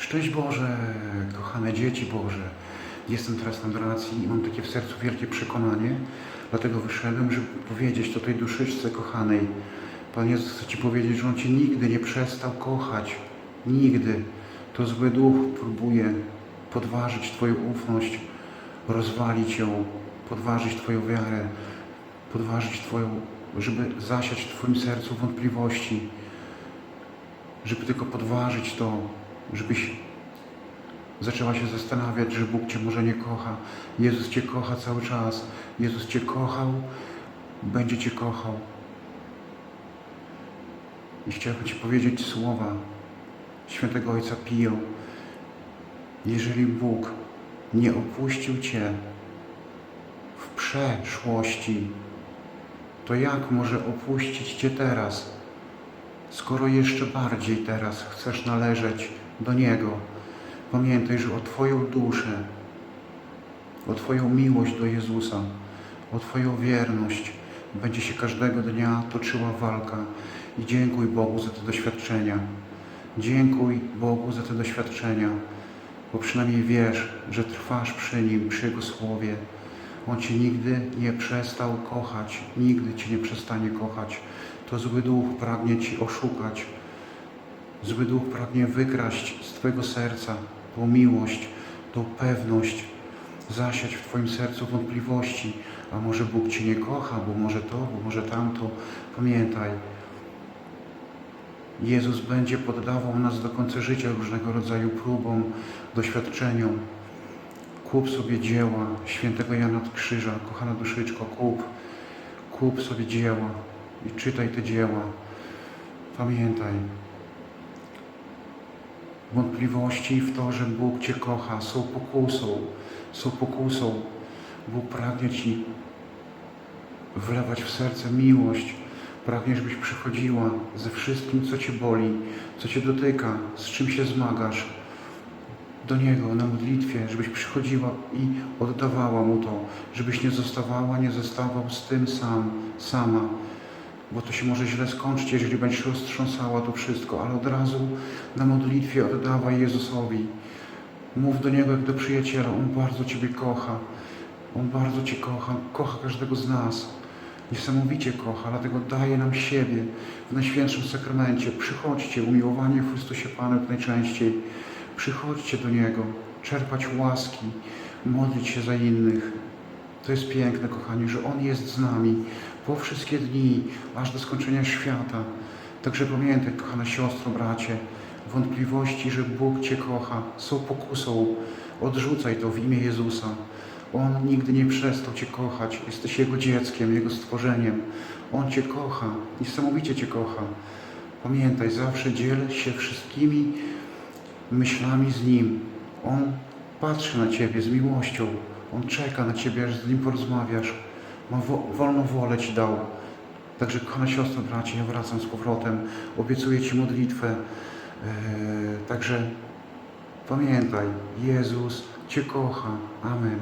Szczęść Boże, kochane dzieci Boże. Jestem teraz na adoracji i mam takie w sercu wielkie przekonanie, dlatego wyszedłem, żeby powiedzieć to tej duszyczce kochanej. Pan Jezus chce Ci powiedzieć, że On Cię nigdy nie przestał kochać. Nigdy. To zły duch próbuje podważyć Twoją ufność, rozwalić ją, podważyć Twoją wiarę, podważyć Twoją, żeby zasiać w Twoim sercu wątpliwości, żeby tylko podważyć to, żebyś zaczęła się zastanawiać, że Bóg Cię może nie kocha. Jezus Cię kocha cały czas. Jezus Cię kochał, będzie Cię kochał. I chciałbym Ci powiedzieć słowa Świętego Ojca Pio. Jeżeli Bóg nie opuścił Cię w przeszłości, to jak może opuścić Cię teraz, skoro jeszcze bardziej teraz chcesz należeć do Niego? Pamiętaj, że o Twoją duszę, o Twoją miłość do Jezusa, o Twoją wierność będzie się każdego dnia toczyła walka. I dziękuj Bogu za te doświadczenia. Dziękuj Bogu za te doświadczenia, bo przynajmniej wiesz, że trwasz przy Nim, przy Jego Słowie. On Cię nigdy nie przestał kochać, nigdy Cię nie przestanie kochać. To zły duch pragnie Ci oszukać. Zły duch pragnie wykraść z Twojego serca tą miłość, tą pewność, zasiać w Twoim sercu wątpliwości. A może Bóg Cię nie kocha, bo może to, bo może tamto. Pamiętaj, Jezus będzie poddawał nas do końca życia różnego rodzaju próbom, doświadczeniom. Kup sobie dzieła świętego Jana od Krzyża, kochana duszyczko, kup, kup sobie dzieła i czytaj te dzieła. Pamiętaj, wątpliwości w to, że Bóg Cię kocha, są pokusą, są pokusą. Bóg pragnie Ci wlewać w serce miłość, pragnie, żebyś przychodziła ze wszystkim, co Cię boli, co Cię dotyka, z czym się zmagasz, do Niego na modlitwie, żebyś przychodziła i oddawała Mu to, żebyś nie zostawała, nie zostawał z tym sam, sama, bo to się może źle skończyć, jeżeli będziesz roztrząsała to wszystko, ale od razu na modlitwie oddawaj Jezusowi. Mów do Niego jak do przyjaciela, On bardzo Ciebie kocha, On bardzo Cię kocha, kocha każdego z nas. Niesamowicie kocha, dlatego daje nam siebie w Najświętszym Sakramencie. Przychodźcie, umiłowani w Chrystusie Panu jak najczęściej. Przychodźcie do Niego, czerpać łaski, modlić się za innych. To jest piękne, kochani, że On jest z nami po wszystkie dni, aż do skończenia świata. Także pamiętaj, kochana siostro, bracie, wątpliwości, że Bóg Cię kocha, są pokusą. Odrzucaj to w imię Jezusa. On nigdy nie przestał Cię kochać. Jesteś Jego dzieckiem, Jego stworzeniem. On Cię kocha, niesamowicie Cię kocha. Pamiętaj, zawsze dziel się wszystkimi myślami z Nim. On patrzy na Ciebie z miłością. On czeka na Ciebie, aż z Nim porozmawiasz. Ma wo wolną wolę Ci dał. Także kochana siostro, bracie, ja wracam z powrotem. Obiecuję Ci modlitwę. Eee, także pamiętaj, Jezus Cię kocha. Amen.